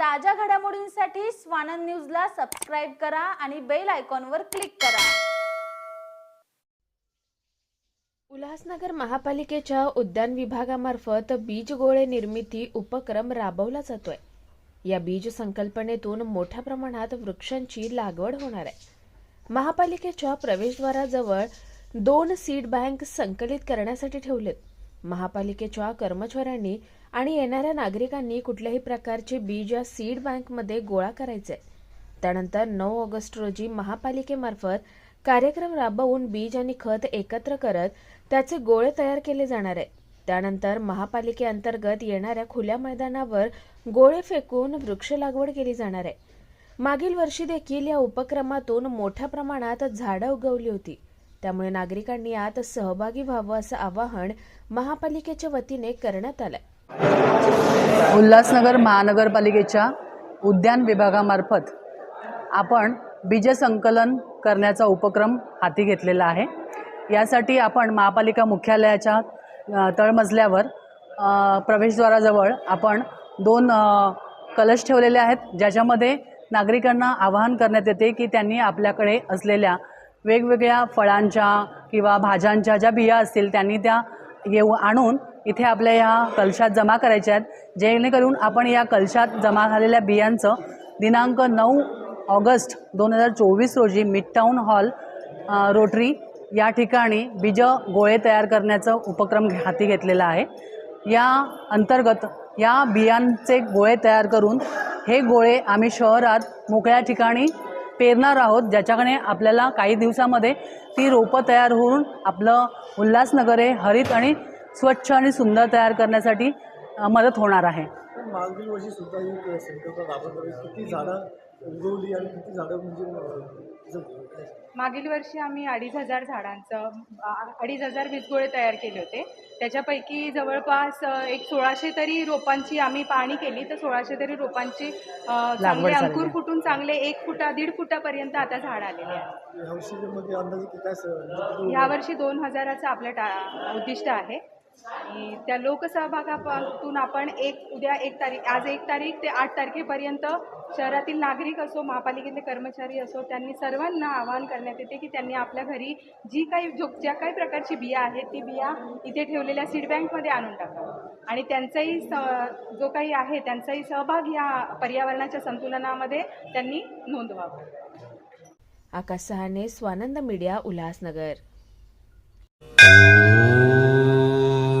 ताज्या घडामोडींसाठी स्वानंद न्यूजला सबस्क्राईब करा आणि बेल आयकॉनवर क्लिक करा. उल्हासनगर महापालिकेच्या उद्यान विभागामार्फत बीज गोळे निर्मिती उपक्रम राबवला जातोय. या बीज संकल्पनेतून मोठ्या प्रमाणात वृक्षांची लागवड होणार आहे. महापालिकेच्या प्रवेशद्वाराजवळ दोन सीड बँक संकलित करण्यासाठी ठेवलेत. महापालिकेच्या कर्मचाऱ्यांनी आणि येणाऱ्या नागरिकांनी कुठल्याही प्रकारचे बीज या सीड बँकमध्ये गोळा करायचे. त्यानंतर नऊ ऑगस्ट रोजी महापालिकेमार्फत कार्यक्रम राबवून बीज आणि खत एकत्र करत त्याचे गोळे तयार केले जाणार आहे त्यानंतर महापालिकेअंतर्गत येणाऱ्या खुल्या मैदानावर गोळे फेकून वृक्ष लागवड केली जाणार आहे. मागील वर्षी देखील या उपक्रमातून मोठ्या प्रमाणात झाडं उगवली होती. त्यामुळे नागरिकांनी यात सहभागी व्हावं असं आवाहन महापालिकेच्या वतीने करण्यात आलंय. उल्हासनगर महानगरपालिकेच्या उद्यान विभागामार्फत आपण बीज संकलन करण्याचा उपक्रम हाती घेतलेला आहे. यासाठी आपण महापालिका मुख्यालयाच्या तळमजल्यावर प्रवेशद्वाराजवळ आपण दोन कलश ठेवलेले आहेत ज्याच्यामध्ये नागरिकांना आवाहन करण्यात येते की त्यांनी आपल्याकडे असलेल्या वेगवेगळ्या फळांच्या किंवा भाज्यांच्या ज्या बिया असतील त्यांनी त्या येऊ आणून इथे आपल्या ह्या कलशात जमा करायच्या आहेत. जेणेकरून आपण या कलशात जमा झालेल्या बियांचं दिनांक नऊ ऑगस्ट दोन हजार चोवीस रोजी मिडटाऊन हॉल रोटरी या ठिकाणी बीज गोळे तयार करण्याचा उपक्रम हाती घेतलेला आहे. या अंतर्गत या बियांचे गोळे तयार करून हे गोळे आम्ही शहरात मोकळ्या ठिकाणी पेरणार आहोत ज्याच्याकडे आपल्याला काही दिवसामध्ये ती रोपं तयार होऊन आपलं उल्हासनगर हे हरित आणि स्वच्छ आणि सुंदर तयार करण्यासाठी मदत होणार आहे. मागील वर्षी सुद्धा ही संकल्प राबवत किती झाडं उगवली आणि किती झाडं म्हणजे. मागील वर्षी आम्ही अडीच हजार झाडांचं अडीच हजार वीजगोळे तयार केले होते. त्याच्यापैकी जवळपास एक सोळाशे तरी रोपांची आम्ही पाहणी केली. तर सोळाशे तरी रोपांची चांगले अंकुर. फुटून चांगले एक फुटा दीड फुटापर्यंत आता झाड आलेले आहे. यावर्षी दोन हजाराचं आपलं टा उद्दिष्ट आहे. आणि त्या लोकसहभागातून आपण एक उद्या एक तारीख आज एक तारीख ते आठ तारखेपर्यंत शहरातील नागरिक असो महापालिकेतले कर्मचारी असो त्यांनी सर्वांना आवाहन करण्यात येते की त्यांनी आपल्या घरी जी काही जो ज्या काही प्रकारची बिया आहेत ती बिया इथे ठेवलेल्या सीड बँकमध्ये आणून टाकावं आणि त्यांचाही स जो काही आहे त्यांचाही सहभाग या पर्यावरणाच्या संतुलनामध्ये त्यांनी नोंदवावा. Akash Sahane Swanand media Ulhasnagar.